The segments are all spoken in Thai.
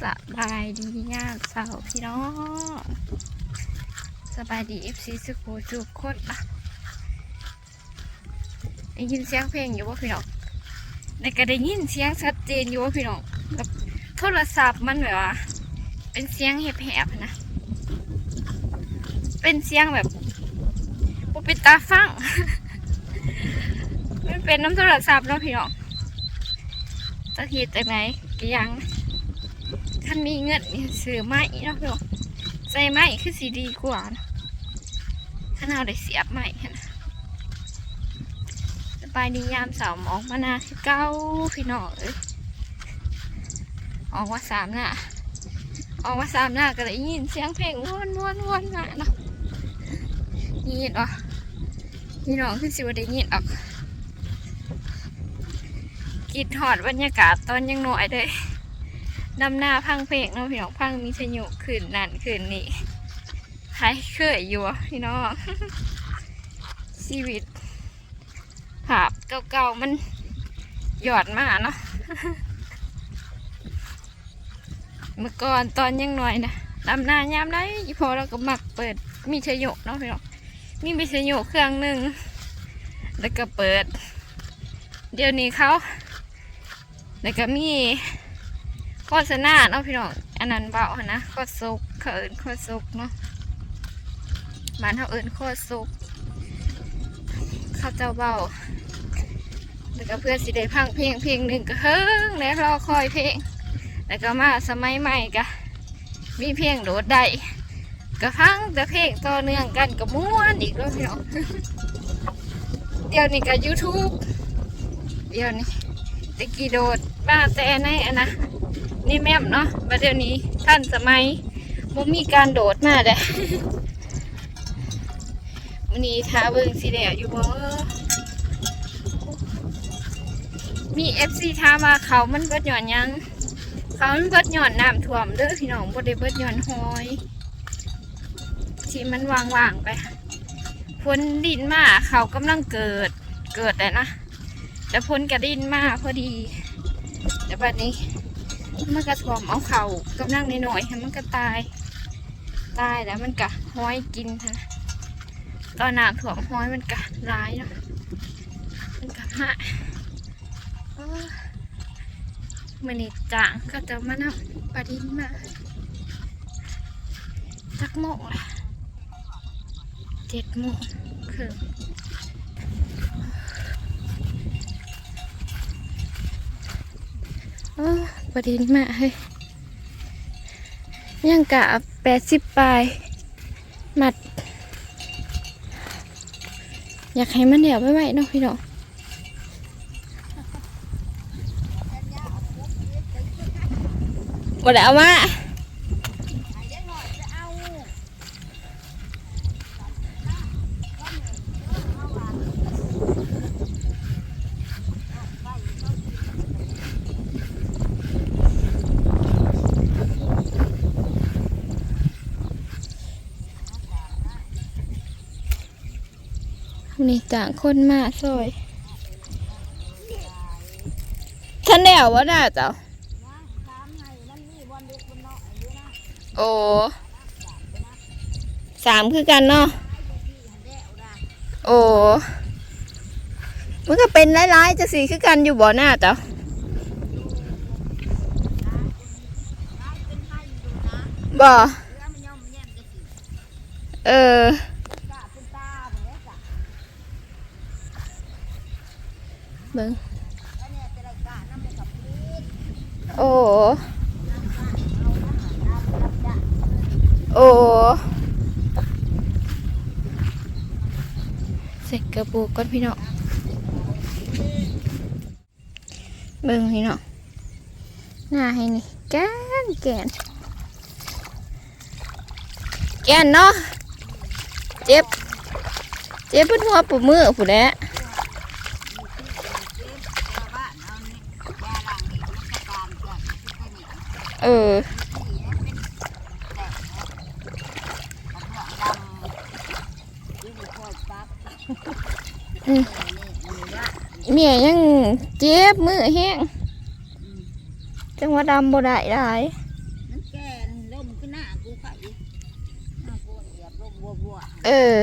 สบายดีงามเสาร์พี่น้องสบายดีเอฟซีสุโขจุกโคตรอะได้ยินเสียงเพลงอยู่ว่าพี่น้องในก็ได้ยินเสียงชัดเจนอยู่ว่าพี่น้องแบบโทรศัพท์มันแบบว่าเป็นเสียงแหบๆนะ เป็นเสียงแบบปุปิตาฟังมันเป็นน้ำโทรศัพท์เนาะพี่น้องตะทีจากไหนก็ยัง ท่านมีเงินซื้อไม้เนาะพี่น้องใส่ไม้คือสีดีกว่านะถ้าเราได้เสียบไม้หั่นะสบายดียามสาวออกมานาคือเก้าพี่น้องเอ้ยออกว่าสามหน้าออกว่าสามหน้าก็ได้ยินเสียงเพลงวนวนวนมาเนาะยินอะพี่น้องคือสิว่าได้ยินออกกิดหอดบรรยากาศตอนยังหน้อยเลย นำหน้าพังเพลงเนาะพี่น้องพังมีชยุขืนนั่นขืนนี่ใครเคยอยู่พี่น้อง ชีวิตภาพเก่าๆมันหยอดมาเนาะเมื่อก่อนตอนยังน้อยนะนำหน้ายามได้พอเราก็มักเปิดมีชยุเนาะพี่น้องมีมีชยุเครื่องหนึ่งแล้วก็เปิด เดี๋ยวนี้เขาแล้วก็มี โฆษณาเนาะพี่น้องอันนั้นเบาหนะโคตรซุกเขาเอินโคตรซุกเนาะบ้านเขาเอินโคตรซุกเขาเจ้าเบาแล้วก็เพื่อนสิได้พังเพลงเพลงหนึ่งก็เฮิงแล้วรอคอยเพลงแล้วก็มาสมัยใหม่ก็มีเพลงโดดได้ก็ฟังแต่เพลงต่อเนื่องกันก็ม้วนอีกแล้วพี่น้องเดี๋ยวนี้ก็ YouTube เดี๋ยวนี้ตะกี้โดดบ้าแต่ในอันนะ นี่แม่มเนาะมาเดี๋ยวนี้ท่านสมัยบ่มีการโดดมาเด้มันนี้ท้าเบิ่งสิเดียอยู่บ่มีเอฟซีท้ามาเขามันเบิดหย่อนยัง เขามันเบิดหย่อนน้ำท่วมเด้อพี่น้องบ่ได้เบิดหย่อนหอยที่มันวางๆไปฝนดินมาเขากำลังเกิดเกิดแต่นะแต่พ้นกระดินมาพอดีแต่บัดนี้ มันกระถ่วมเอาเข่ากำลังในหน่อยๆให้มันก็ตาย ตายแล้วมันกะห้อยกินนะตอนน้ำถ่วมห้อยมันกะร้ายเนาะมันกะหะเออมันนี่จางก็จะมานำปลาดินมาจักโมงละเจ็ดโมงครึ่งโอ้ ประเด็นมากเฮ้ยยังกะแปดสิบปลายหมัด อยากให้มันเดี่ยวไปไว้เนาะพี่น้องบ่ได้เอามา นี่ต่างคนมาซอยฉันเดียวว่าน่าเจ้ะโอ้สามคือกันเนาะ โอ้ มันก็เป็นร้ายๆจะสีคือกันอยู่บ่หน้าเจ้ะบ่ เออ เบิ่งโอ้โอ้เสร็จกระปูกก่อนพี่เน้องเบิ่งพี่เน้องหน้าให้นี่แกนแกนแกนเนาะเจ็บ เจ็บเพิ่นหัวปูมือผู้แหละ เออเมียยังเจ็บมือแห้งจังว่าดำบ่ได้ได้เออ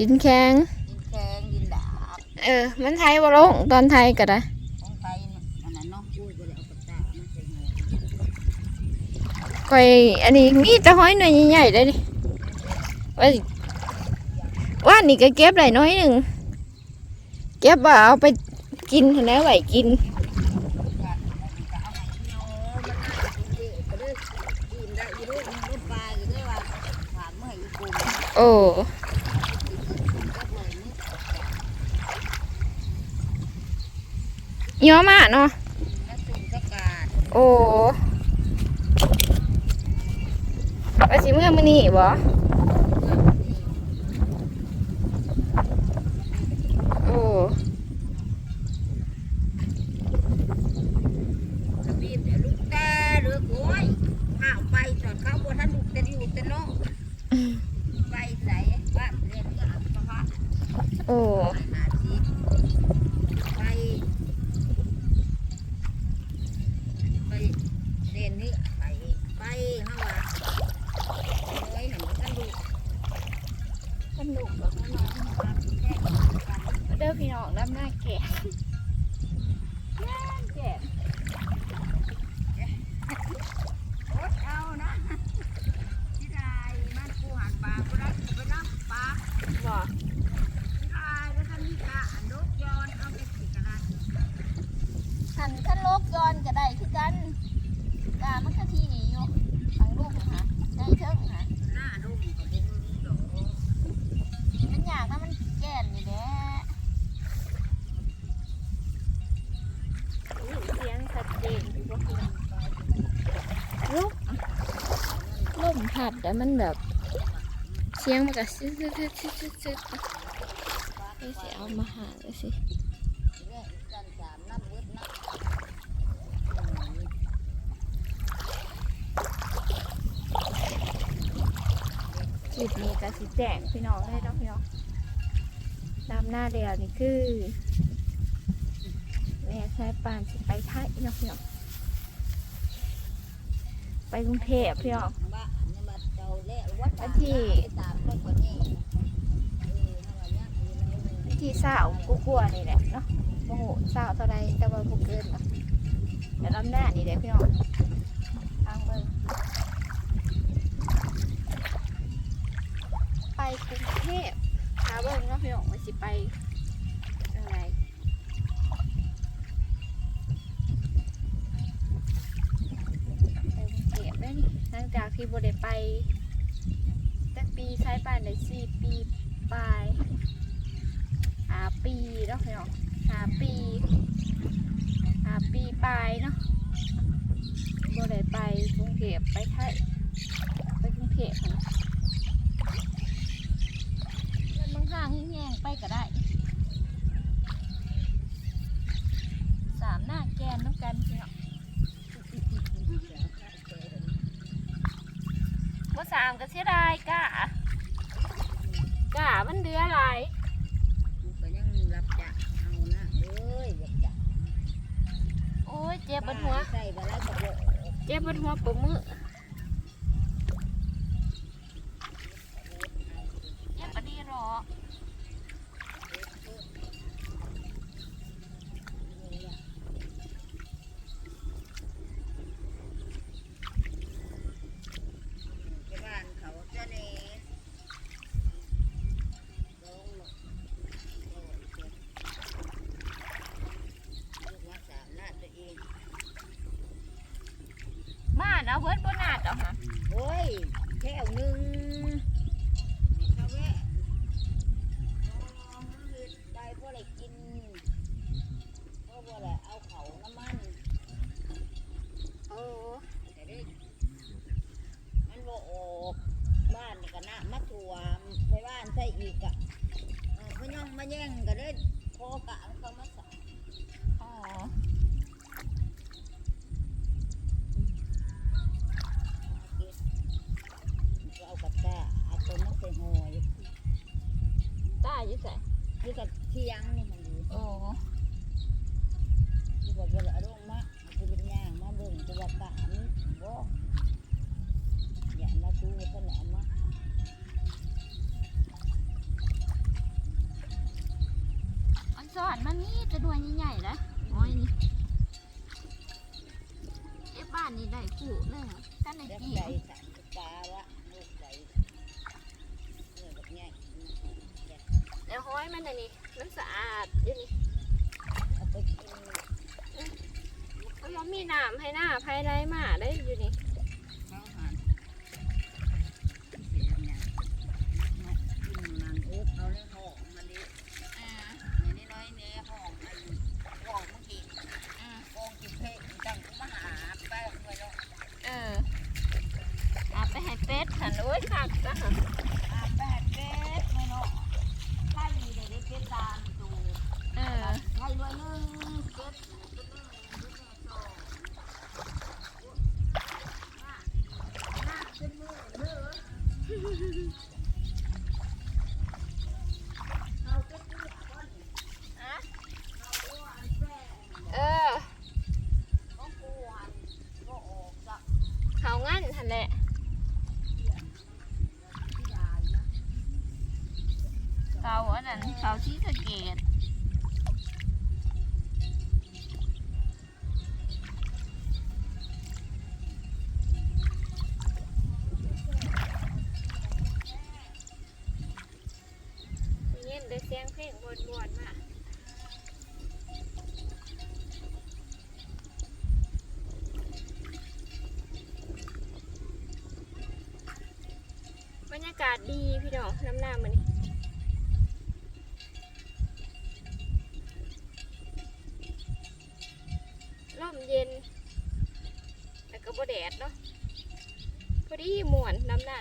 ดินแข็ง ดินแข็งดินดาบเออ มันไทยบ่ลงตอนไทยก็ได้ของไทยน่ะอันนั้นเนาะอุ้ยบ่ได้เอากระตากมาใส่หอยก่อยอันนี้มีแต่ห้อยหน่วยใหญ่ๆเลยดิว่าสิว่านี่ก็เก็บได้น้อยหนึ่งเก็บว่าเอาไปกินหั้นแหล้วไหวกินก็เอาให้เหี่ยวมันน่าจะกินเด็กก็เลยกินได้อีลูกมันบ่ปลายก็เลยว่าถามเมื่ออีกลุ่ม โอ้ ก็เลยนี่ ย้อมาเนาะแล้วตุ่มก็กาดโอ้ว่าสิเมื่อมื้อนี้บ่โอ้ กระบีบเดี๋ยวลูกแต่หรือโอ้ยข้าวไปจอดเข้าบนท่านลูกแต่อยู่แต่นอกไปใส่บ้านเรียนก็อัตภาพ โอ้ หาชีไปไปเรียนนี่ไปไปเฮาว่าเอ้ยหนังท่านลูก สนุกแบบน้อง ครับแค่กัน เด้อพี่น้องน้ำหน้าแก่แก่แก่ อดเอานะที่ใดมันกูหันปลากูได้กูไปรับปลา บ่ ที่ใดแล้วท่านนี่กะอันนกยอนเอาไปสิกันนะ หันท่านโลกย้อนก็ได้คือกันกามันก็ที่นี่อยู่ทางลูกนะได้เทิงนะ หน้าดุ้มกับบุ้งดอก มันอยากนะมันแก่นอยู่แหละอู้เสียงชัดเจนอยู่บ่พี่น้องลูกลมพัด แต่มันแบบเสียงมันก็ซึดซึดซึดซึดซึดซึดเอ้ยสิเอามาหาเลยสิจันสามน้ำเวทนะคลิปนี้ก็สิแจ้งพี่น้องให้เนาะพี่น้องดำหน้าเดียวนี่คือแม่ชายปานสิไปไทยเนาะพี่น้องไปกรุงเทพพี่น้อง อันที่ตามไปคนที่สาวกูกลัวนี่แหละเนาะโอ้โหสาวเท่าไรแต่ว่ากูเกินเนาะแต่ลำหน้านี่แหละพี่น้องทางเบิ่งไปกรุงเทพหาเบิ่งเนาะพี่น้องว่าสิไปยังไงไปกรุงเทพได้นี่หลังจากที่โบได้ไป ปีใช้ปานได้สี่ปีปลายหาปีเนาะพี่น้องหาปีหาปีปลายเนาะบได้ไปกรุงเทพไปไทยไปกรุงเทพค่ะมันบางทางแห้งๆไปก็ได้ สามหน้าแกนน้ำกันพี่น้อง บ่สามก็เสียดายกะกะมันเดืออะไร กูก็ยังรับจ้างเอานะเอ้ยอยากจ้าง โอ้ยเจ็บบนหัว ใส่ไปแล้วก็บอก เจ็บบนหัวปวดมือเจ็บปะดีหรอ ที่บ้านเขาเจ้านี่ลงหมดโอ้ยเจ็บลูกว่าสามหน้าตัวเอง บ้านเอาเบิดบนาดเอาฮะ โอ้ยแค่วหนึ่งเขาแวะเอามาเฮ็ดได้พอได้กินเพราะว่าแหละเอาเขาน้ำมัน โอ้ แต่ได้มันบ่ออกบ้านนี่ก็น้ำมาท่วมไปบ้านใส่อีกอะเออพะย่องมาแย่งก็ได้พอกะเขามาใส่ อ๋อ เอากระตาเอาตัวมันใส่หอย ตาอยู่ใส่นี่กับเทียงนี่มันดีโอ้ยคือว่าบ่ละลงมาคือเป็นย่างมาเบิ่งกูว่าปะนี่บ่อย่ามาตู้ก็ละมาอันสอนมันนี่จะด้วยใหญ่ๆนะโอ้ยนี่เอ๊ะบ้านนี้ได้คู่หนึ่งกันในเด็ก กี่ ใจสั่นปลาวะลูกใจเนื้อแบบง่าย แล้วห้อย มันอันนี้มันสะอาดอยู่นี่เอาไปกินมันบ่มีน้ำให้หน้าภายในมาได้อยู่นี่ ข้าวหันเสียเนี่ยมากินมันโอ้เขาเลยหอมมันดิ อ่า นี่น้อยๆเนี่ยหอมอันหอมเมื่อกี้ อืม โกงกินเพลจังกูมาหาแป้งไว้แล้ว เออเอาไปให้เป็ดหันโอ้ยคักจ้ะ อาแป้งเป็ดไม่เนาะไข่เด็กเป็ดตามตู เออ ไข่ด้วยหนึ่งเป็ดเป็ดหนึ่งเป็ดแม่สองห้าเป็นมือเนื้อเอาเป็ดที่ก่อน อะ เอาตัวอันแป้ง เออ ของกูหันก็ออกจาก เขางั้นหันแหละ ที่ดานนะ เขาอันนั้นเขาที่สะเกต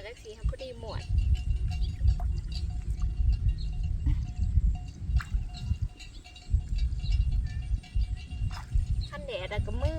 จักสีครับพอดีหมวดขั้นแดดแล้วก็มือ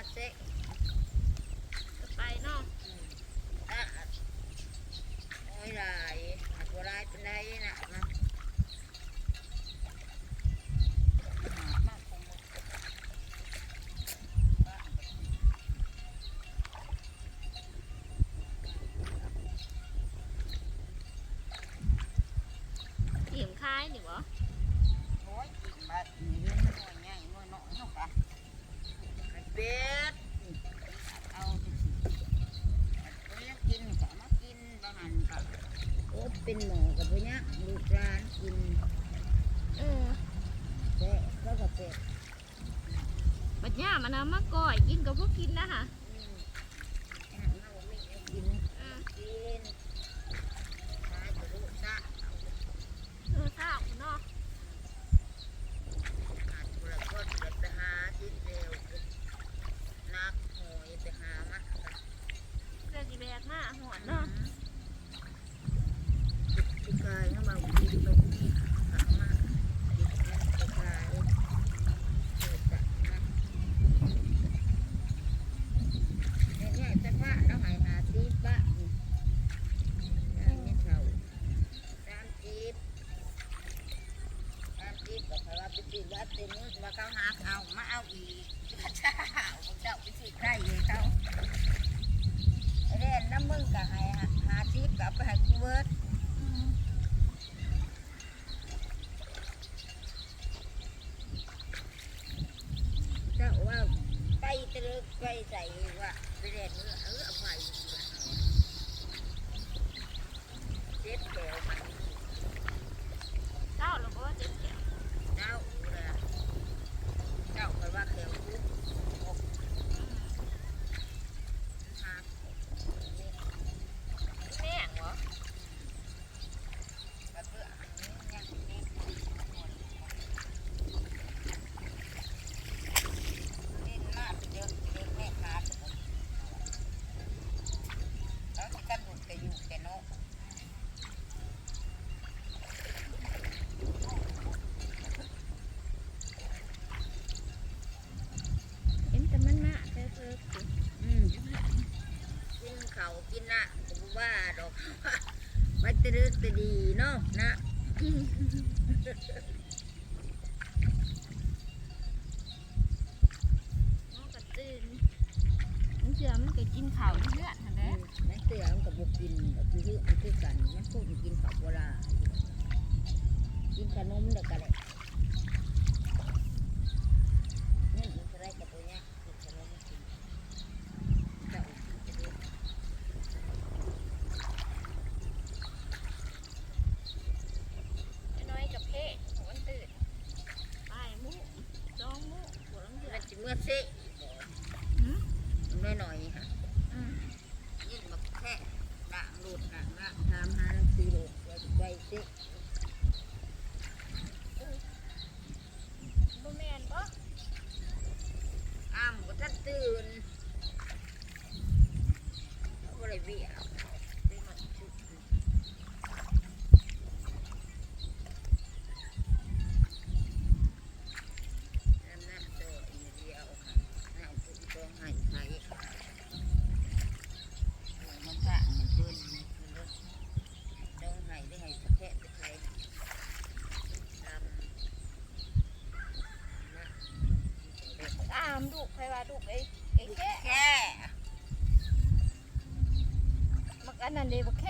that's it. น้ำมาก่อยกินกับพวกกินนะคะ เหลืเขาเรียนน้ำมึงกับไอ้หาชีพกับไปหากูเวิร์ดเจ้าว่าไปตรึกไปใส่ว่าเรียน กับลูกก็อยู่แต่นกเห็นแต่มันมาเติบเติบอืมกินเขากินละผมว่าดอกว่ามันจะรึกจะดีเนาะนะน้องกระตื่นมันเชื่อมันก็กินข้าวอยู่ กินแบบยืดคือกันยังพูดกินข้าวโบราณกินขนมเด็กกันเลย ยเดบักแค่